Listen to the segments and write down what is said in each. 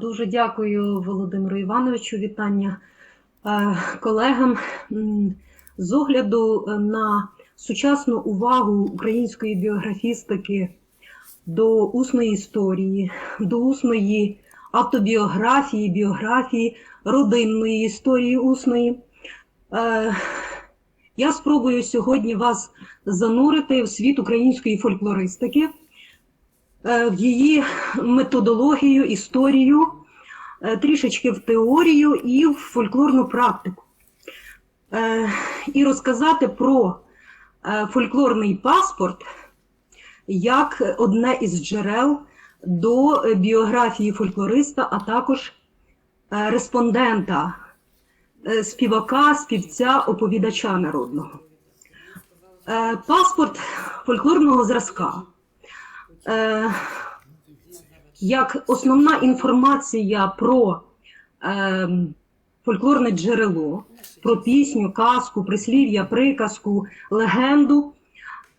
Дуже дякую Володимиру Івановичу. Вітання е, колегам. З огляду на сучасну увагу української біографістики до усної історії, до усної автобіографії, біографії, родинної історії усної. е, Я спробую сьогодні вас занурити в світ української фольклористики в її методологію, історію, е, трішечки в теорію і в фольклорну практику. Е, І розказати про е, фольклорний паспорт як одне із джерел до е, біографії фольклориста, а також е, респондента, е, співака, співця, оповідача народного. Е, Паспорт фольклорного зразка. Е, як основна інформація про е, фольклорне джерело, про пісню, казку, прислів'я, приказку, легенду.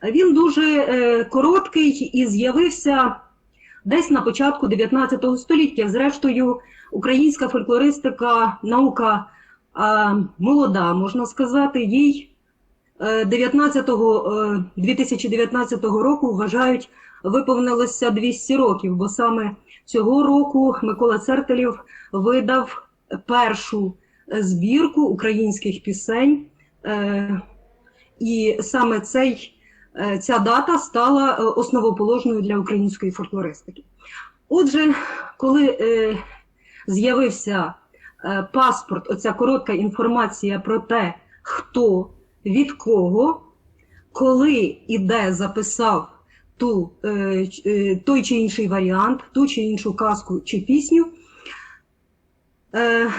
Він дуже е, короткий і з'явився десь на початку 19 століття. Зрештою, українська фольклористика, наука е, молода, можна сказати, їй е, 19, е, 2019 року вважають виповнилося 200 років, бо саме цього року Микола Цертелів видав першу збірку українських пісень, е, і саме цей, е, ця дата стала е, основоположною для української фольклористики. Отже, коли з'явився паспорт, оця коротка інформація про те, хто від кого, коли і де записав ту, е, е, той чи інший варіант, ту чи іншу казку чи пісню. Е,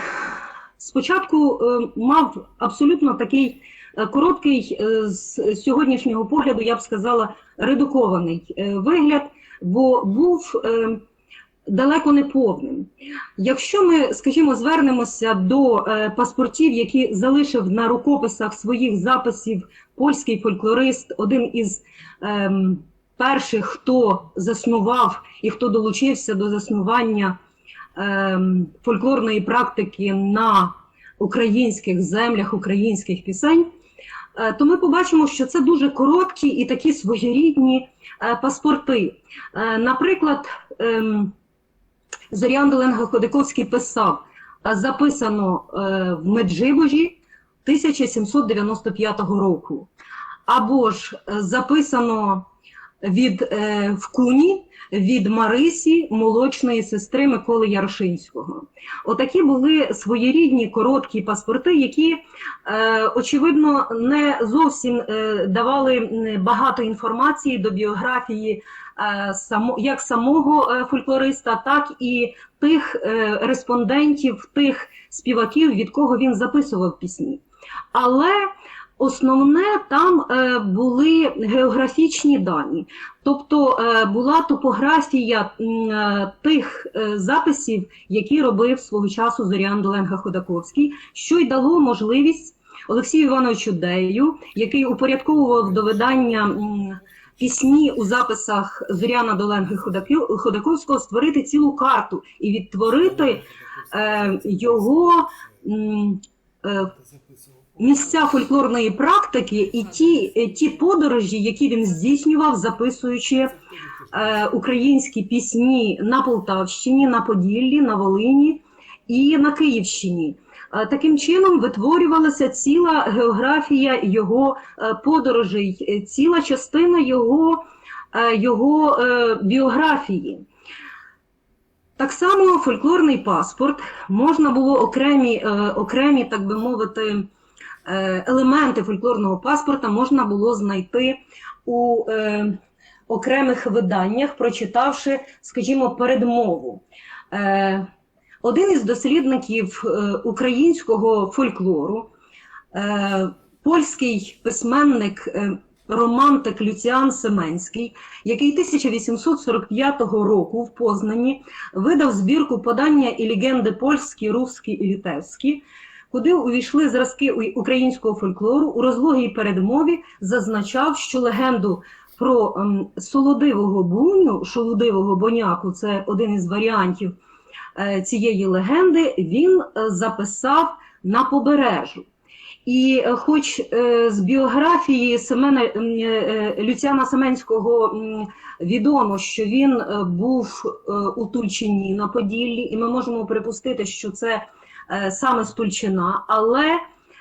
спочатку мав абсолютно такий короткий, з сьогоднішнього погляду, я б сказала, редукований вигляд, бо був далеко не повним. Якщо ми, скажімо, звернемося до паспортів, які залишив на рукописах своїх записів польський фольклорист, один із ем, перших, хто заснував і хто долучився до заснування ем, фольклорної практики на українських землях, українських пісень, е, то ми побачимо, що це дуже короткі і такі своєрідні е, паспорти. Е, Наприклад, ем, Зорян Доленга Ходиковський писав, е, записано е, в Меджибожі 1795 року. Або ж е, записано від е, в Куні від Марисі, молочної сестри Миколи Ярошинського. Отакі були своєрідні короткі паспорти, які, е, очевидно, не зовсім е, давали багато інформації до біографії е, само, як самого е, фольклориста, так і тих е, респондентів, тих співаків, від кого він записував пісні. Але Основне там е, були географічні дані, тобто е, була топографія е, тих записів, які робив свого часу Зорян Доленга Ходаковський, що й дало можливість Олексію Івановичу Дею, який упорядковував до видання пісні у записах Зоряна Доленги Ходаковського, створити цілу карту і відтворити його. Місця фольклорної практики і ті, е, ті подорожі, які він здійснював, записуючи е, українські пісні на Полтавщині, на Поділлі, на Волині і на Київщині. Е, Таким чином витворювалася ціла географія його е, подорожей, е, ціла частина його, е, його е, біографії. Так само фольклорний паспорт можна було окремі, е, окремі, так би мовити, елементи фольклорного паспорта можна було знайти у е, окремих виданнях, прочитавши, скажімо, передмову. Е, один із дослідників е, українського фольклору, е, польський письменник, е, романтик Люціан Семенський, який 1845 року в Познані видав збірку подання і легенди польські, русські і літевські, куди увійшли зразки українського фольклору, у розлогій передмові зазначав, що легенду про ем, солодивого буню, шолодивого боняку, це один із варіантів е, цієї легенди він е, записав на побережжю. І е, хоч е, з біографії Семена е, е, Люціана Семенського м, відомо, що він е, був е, у Тульчині на Поділлі, і ми можемо припустити, що це е, саме Стульчина, але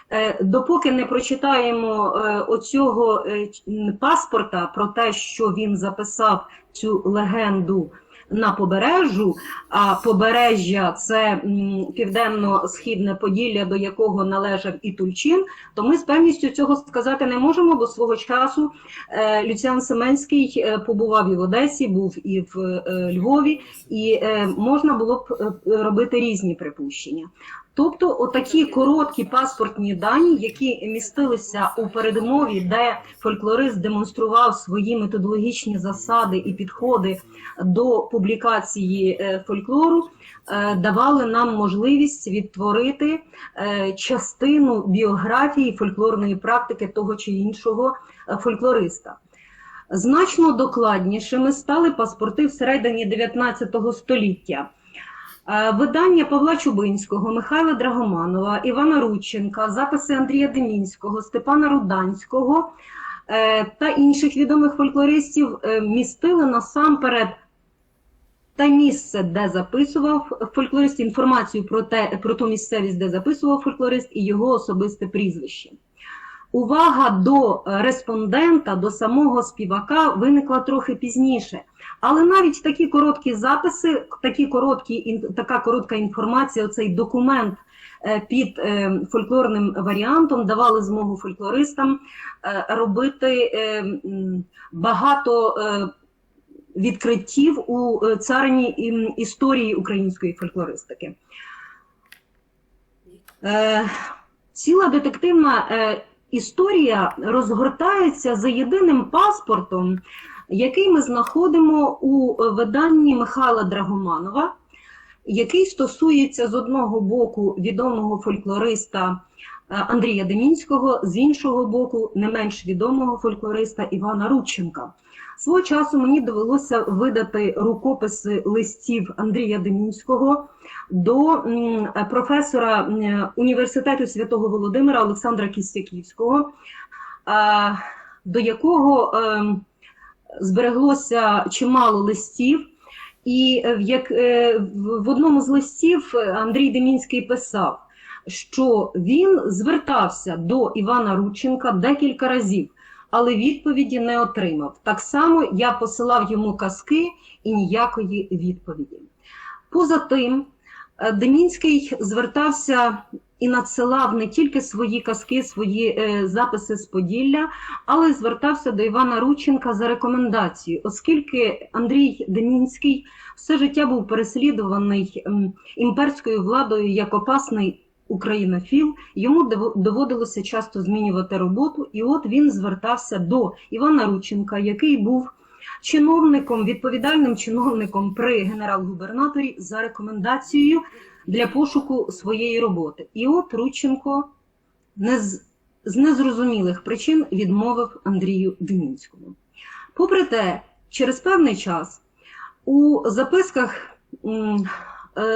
е, допоки не прочитаємо е, оцього е, паспорта про те, що він записав цю легенду на побережжю, а побережжя це південно-східне Поділля, до якого належав і Тульчин, то ми з певністю цього сказати не можемо, бо свого часу е, Люціан Семенський е, побував і в Одесі, був і в е, Львові, і можна було б робити різні припущення. Тобто, отакі короткі паспортні дані, які містилися у передмові, де фольклорист демонстрував свої методологічні засади і підходи до публікації е, фольклору, е, давали нам можливість відтворити е, частину біографії фольклорної практики того чи іншого фольклориста. Значно докладнішими стали паспорти всередині 19 століття. Е, Видання Павла Чубинського, Михайла Драгоманова, Івана Рудченка, записи Андрія Демінського, Степана Руданського е, та інших відомих фольклористів е, містили насамперед те місце, де записував фольклорист, інформацію про, те, про ту місцевість, де записував фольклорист, і його особисте прізвище. Увага до е, респондента, до самого співака виникла трохи пізніше. Але навіть такі короткі записи, такі короткі, така коротка інформація, оцей документ е, під е, фольклорним варіантом давали змогу фольклористам робити багато відкриттів у царині історії української фольклористики. Ціла детективна історія розгортається за єдиним паспортом, який ми знаходимо у виданні Михайла Драгоманова, який стосується з одного боку відомого фольклориста е, Андрія Демінського, з іншого боку, не менш відомого фольклориста Івана Рудченка. Свого часу мені довелося видати рукописи листів Андрія Демінського до професора університету святого Володимира Олександра Кістяківського, до якого ем, збереглося чимало листів. І е, в, як, е, в одному з листів Андрій Демінський писав, що він звертався до Івана Рудченка декілька разів, але відповіді не отримав. Так само я посилав йому казки і ніякої відповіді. Поза тим, е, Демінський звертався і надсилав не тільки свої казки, свої е, записи з Поділля, але звертався до Івана Рудченка за рекомендацією, оскільки Андрій Демінський все життя був переслідуваний імперською владою як опасний українофіл, йому доводилося часто змінювати роботу, і от він звертався до Івана Рудченка, який був чиновником, відповідальним чиновником при генерал-губернаторі за рекомендацією для пошуку своєї роботи. І от Рученко не з, з незрозумілих причин відмовив Андрію Демінському. Попри те, через певний час у записках,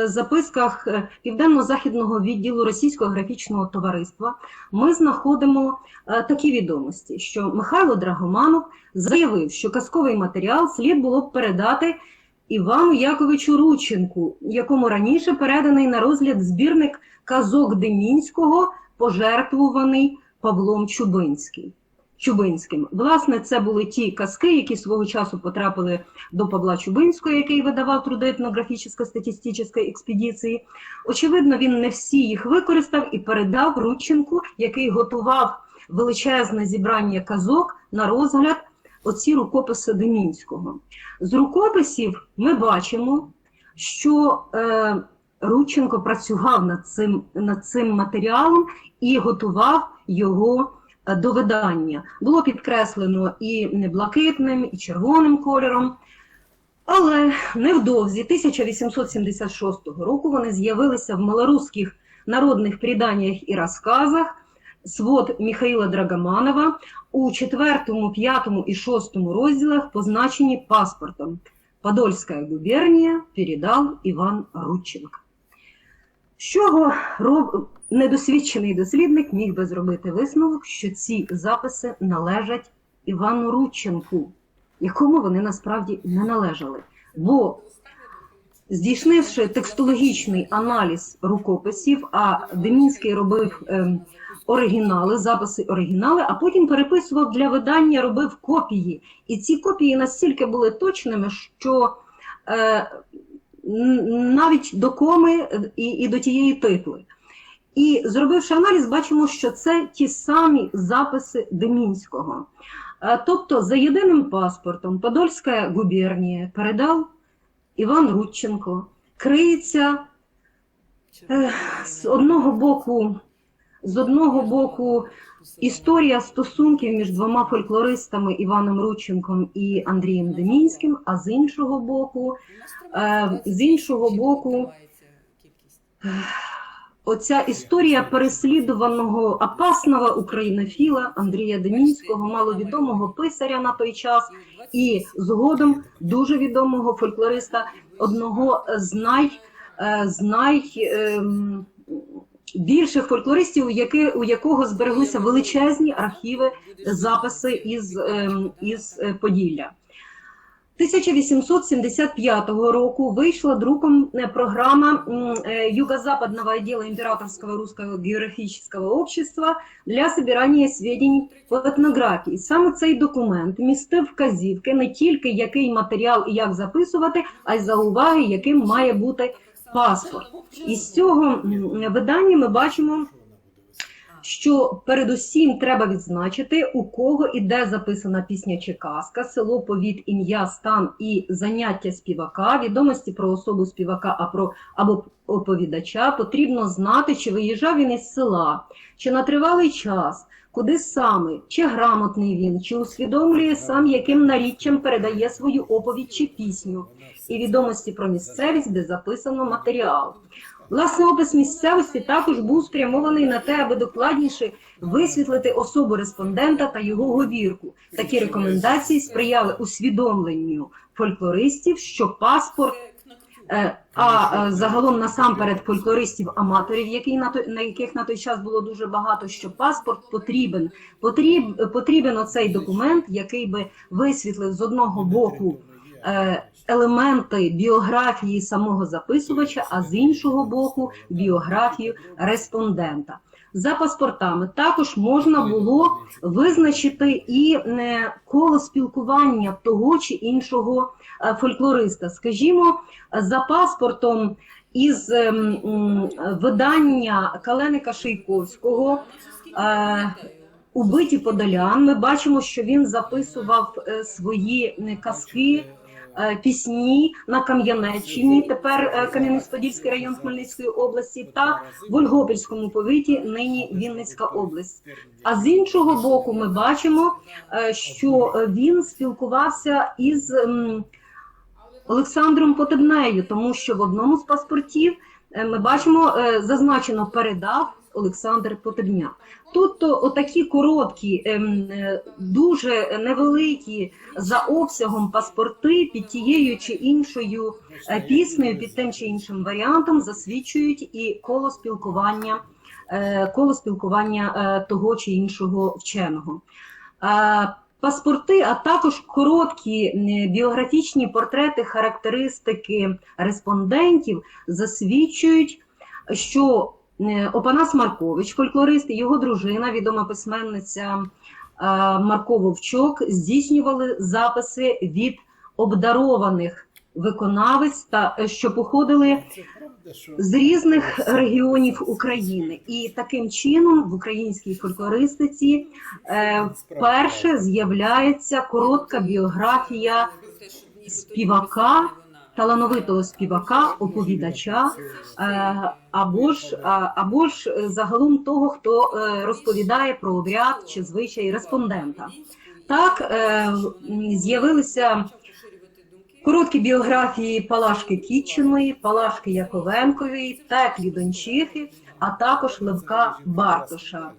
записках е, Південно-Західного відділу Російського графічного товариства ми знаходимо е, такі відомості, що Михайло Драгоманов заявив, що казковий матеріал слід було б передати Івану Яковичу Рученку, якому раніше переданий на розгляд збірник казок Демінського, пожертвуваний Павлом Чубинським. Чубинським. Власне, це були ті казки, які свого часу потрапили до Павла Чубинського, який видавав труди етнографічно статистичної експедиції. Очевидно, він не всі їх використав і передав Рудченку, який готував величезне зібрання казок на розгляд оці рукописи Демінського. З рукописів ми бачимо, що е, Рудченко працював над цим, над цим матеріалом і готував його до видання. Було підкреслено і блакитним, і червоним кольором. Але невдовзі 1876 року вони з'явилися в малоруських народних приданнях і розказах свод Михаїла Драгоманова у 4, 5 і 6 розділах позначені паспортом. Подольская губернія передав Іван Рудченко. Чого роб... недосвідчений дослідник міг би зробити висновок, що ці записи належать Івану Рудченку, якому вони насправді не належали. Бо здійснивши текстологічний аналіз рукописів, а Демінський робив ем, оригінали, записи оригінали, а потім переписував для видання, робив копії. І ці копії настільки були точними, що е, навіть до коми е, і, і до тієї титли. І зробивши аналіз, бачимо, що це ті самі записи Демінського. Е, Тобто, за єдиним паспортом Подольська губернія передав Іван Рудченко. Криється е, з одного боку, з одного боку історія стосунків між двома фольклористами Іваном Рудченком і Андрієм Демінським, а з іншого боку, е, з іншого боку, оця історія переслідуваного опасного українофіла Андрія Демінського, маловідомого писаря на той час, і згодом дуже відомого фольклориста, одного з най, е, з най ем, більших фольклористів, у, у якого збереглися величезні архіви, записи із, ем, із е, Поділля. 1875 року вийшла друком е, програма е, Юго-Западного отдела Императорского русского географического общества для собирання сведень по етнографії. Саме цей документ містив вказівки не тільки який матеріал і як записувати, а й за уваги, яким має бути паспорт. І з цього видання ми бачимо, що передусім треба відзначити, у кого і де записана пісня чи казка, село, повіт, ім'я, стан і заняття співака, відомості про особу співака а про, або оповідача. Потрібно знати, чи виїжджав він із села, чи на тривалий час, куди саме, чи грамотний він, чи усвідомлює сам, яким наріччям передає свою оповідь чи пісню, і відомості про місцевість, де записано матеріал. Власне, опис місцевості також був спрямований на те, аби докладніше висвітлити особу респондента та його говірку. Такі рекомендації сприяли усвідомленню фольклористів, що паспорт, а е, загалом насамперед фольклористів-аматорів, які на той, на яких на той час було дуже багато, що паспорт потрібен. Потріб, потрібен оцей документ, який би висвітлив з одного боку е, елементи біографії самого записувача, а з іншого боку біографію респондента. За паспортами також можна було визначити і е, коло спілкування того чи іншого е, фольклориста. Скажімо, за паспортом із ем, видання Каленика Шийковського. е, Убиті Подолян. Ми бачимо, що він записував свої казки, пісні на Кам'янеччині, тепер е, Кам'янець-Подільський район Хмельницької області, та в Ольгопільському повіті, нині Вінницька область. А з іншого боку, ми бачимо, е, що е, він спілкувався із Олександром Потебнею, тому що в одному з паспортів е, ми бачимо е, зазначено передав Олександр Потебня. Тут то отакі короткі, ем, е, дуже невеликі за обсягом паспорти під тією чи іншою е, піснею, під тим чи іншим варіантом засвідчують і коло спілкування, е, коло спілкування того чи іншого вченого. Паспорти, а також короткі біографічні портрети, характеристики респондентів засвідчують, що Опанас Маркович, фольклорист, і його дружина, відома письменниця е, Марко Вовчок, здійснювали записи від обдарованих виконавець, та е, що походили з різних регіонів України. І таким чином в українській фольклористиці е, вперше з'являється коротка біографія співака, талановитого співака, оповідача, е, або ж, або ж е, загалом того, хто е, розповідає про обряд чи звичай респондента. Так е, з'явилися короткі біографії Палашки Кітчиної, Палашки Яковенкової, Теклі Дончихи, а також Левка Бартоша.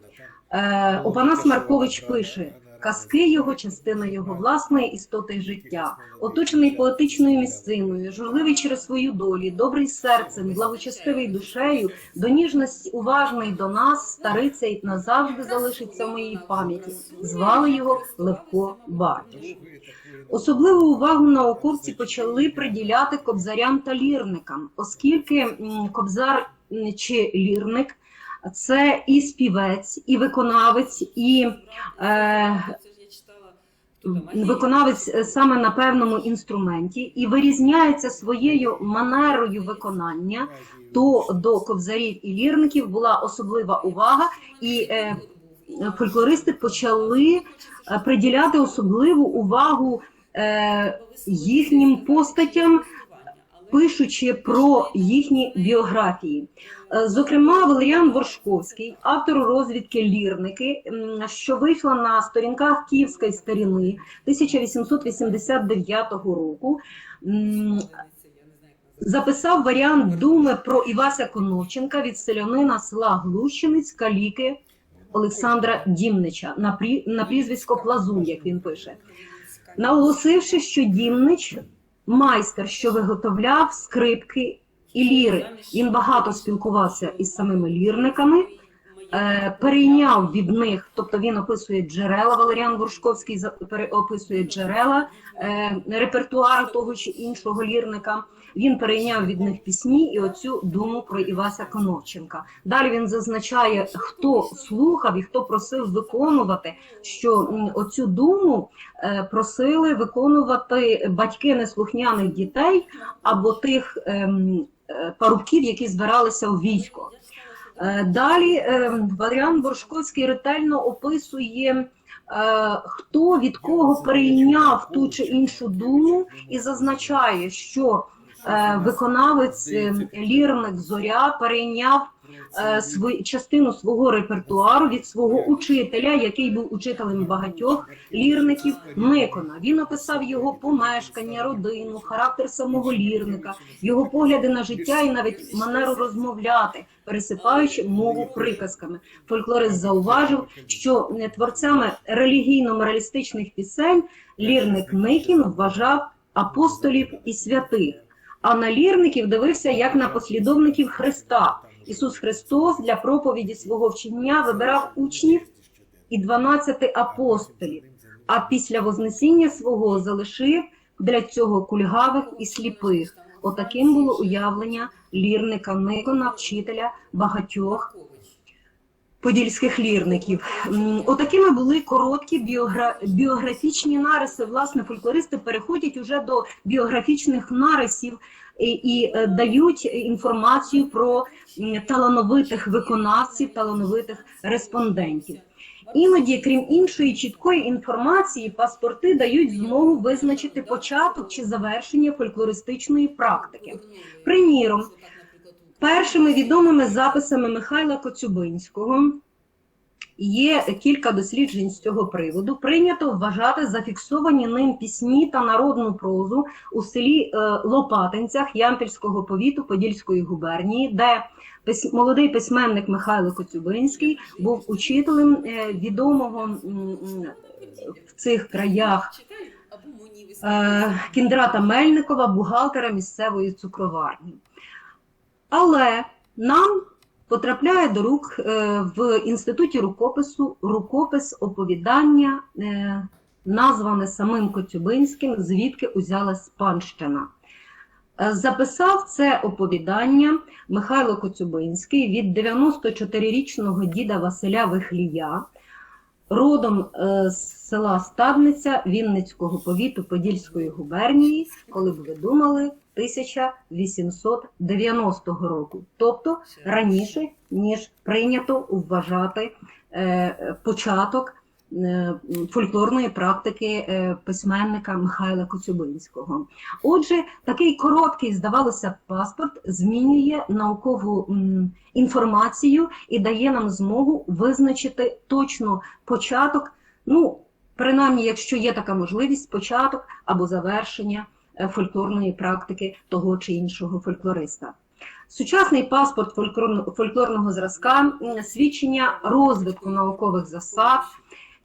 Е, Опанас Маркович пише: казки його частина його власної істоти життя, оточений поетичною місциною, журливий через свою долі, добрий серцем, благочестивий душею, до ніжності уважний до нас, старицей назавжди залишиться в моїй пам'яті. Звали його Левко Бартіш. Особливу увагу науковці почали приділяти кобзарям та лірникам, оскільки кобзар чи лірник це і співець, і виконавець, і е, виконавець е, саме на певному інструменті, і вирізняється своєю манерою виконання, то до кобзарів і лірників була особлива увага, і е, фольклористи почали е, приділяти особливу увагу е, їхнім постатям, пишучи про їхні біографії. Е, Зокрема, Валеріан Воршковський, автор розвідки Лірники, що вийшла на сторінках Київської старіни 1889 року, записав варіант думи про Івася Коновченка від селянина села Глущенець Каліки Олександра Дімнича на прізвисько Плазун, як він пише, наголосивши, що Дімнич майстер, що виготовляв скрипки і ліри. Він багато спілкувався із самими лірниками, е, перейняв від них, тобто він описує джерела, Валеріан Воршковський описує джерела е, репертуару того чи іншого лірника. Він перейняв від них пісні і оцю думу про Івася Коновченка. Далі він зазначає, хто слухав і хто просив виконувати, що оцю думу е, просили виконувати батьки неслухняних дітей або тих ем, е, парубків, які збиралися у військо. Е, Далі е, Валеріан Боршковський ретельно описує, хто від кого перейняв ту чи іншу думу, і зазначає, що виконавець е, лірник зоря перейняв е, свою частину свого репертуару від свого учителя, який був учителем багатьох лірників Никона. Він описав його помешкання, родину, характер самого лірника, його погляди на життя і навіть манеру розмовляти, пересипаючи мову приказками. Фольклорист зауважив, що е, творцями релігійно-моралістичних пісень лірник Никін вважав апостолів і святих, а на лірників дивився як на послідовників Христа. Ісус Христос для проповіді свого вчення вибирав учнів і 12 апостолів, а після Вознесіння свого залишив для цього кульгавих і сліпих. Отаким було уявлення лірника Никона, вчителя багатьох подільських лірників. Отакими були короткі біогра... біографічні нариси. Власне, фольклористи переходять уже до біографічних нарисів і, і е, дають інформацію про талановитих виконавців, талановитих респондентів. Іноді, крім іншої чіткої інформації, паспорти дають змогу визначити початок чи завершення фольклористичної практики. Приміром, першими відомими записами Михайла Коцюбинського є кілька досліджень з цього приводу. Прийнято вважати зафіксовані ним пісні та народну прозу у селі е, Лопатинцях Ямпільського повіту Подільської губернії, де молодий письменник Михайло Коцюбинський був учителем е, відомого в цих краях е, Кіндрата Мельникова, бухгалтера місцевої цукроварні. Але нам потрапляє до рук е, в інституті рукопису рукопис оповідання, е, назване самим Коцюбинським, звідки узялась панщина. Е, Записав це оповідання Михайло Коцюбинський від 94-річного діда Василя Вихлія, родом з села Стадниця Вінницького повіту Подільської губернії, коли б ви думали, 1890 року, тобто раніше, ніж прийнято вважати е, початок е, фольклорної практики е, письменника Михайла Коцюбинського. Отже, такий короткий, здавалося, паспорт змінює наукову інформацію і дає нам змогу визначити точно початок, ну, принаймні, якщо є така можливість, початок або завершення фольклорної практики того чи іншого фольклориста. Сучасний паспорт фольклорного зразка свідчення розвитку наукових засад,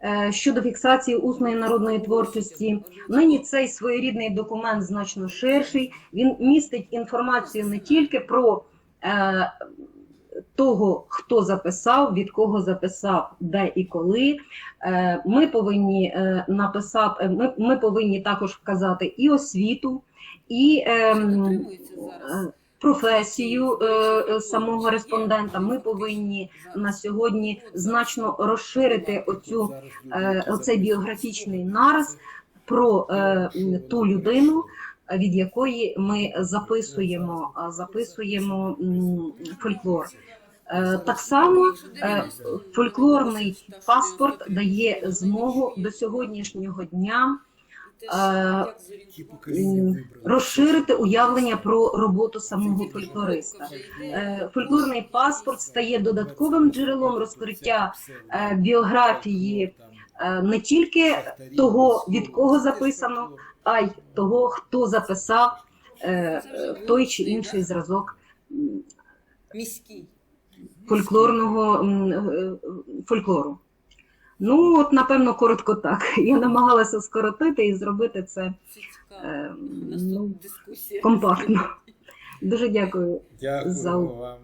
е, щодо фіксації усної народної творчості. Нині цей своєрідний документ значно ширший. Він містить інформацію не тільки про е, того, хто записав, від кого записав, де і коли. Е, Ми повинні е, написати, е, ми, ми повинні також вказати і освіту, і ем, професію самого респондента. Ми повинні на сьогодні значно розширити оцю оцей біографічний нарис про е, ту людину, від якої ми записуємо, записуємо фольклор. Е, Так само е, фольклорний паспорт дає змогу до сьогоднішнього дня е, розширити уявлення про роботу самого фольклориста. Е, Фольклорний паспорт стає додатковим джерелом розкриття е, біографії е, не тільки того, від кого записано, а й того, хто записав е, е, той чи інший зразок фольклорного е, фольклору. Ну, от, напевно, коротко так. Я намагалася скоротити і зробити це е, ну, компактно. Дуже дякую. Дякую За- вам.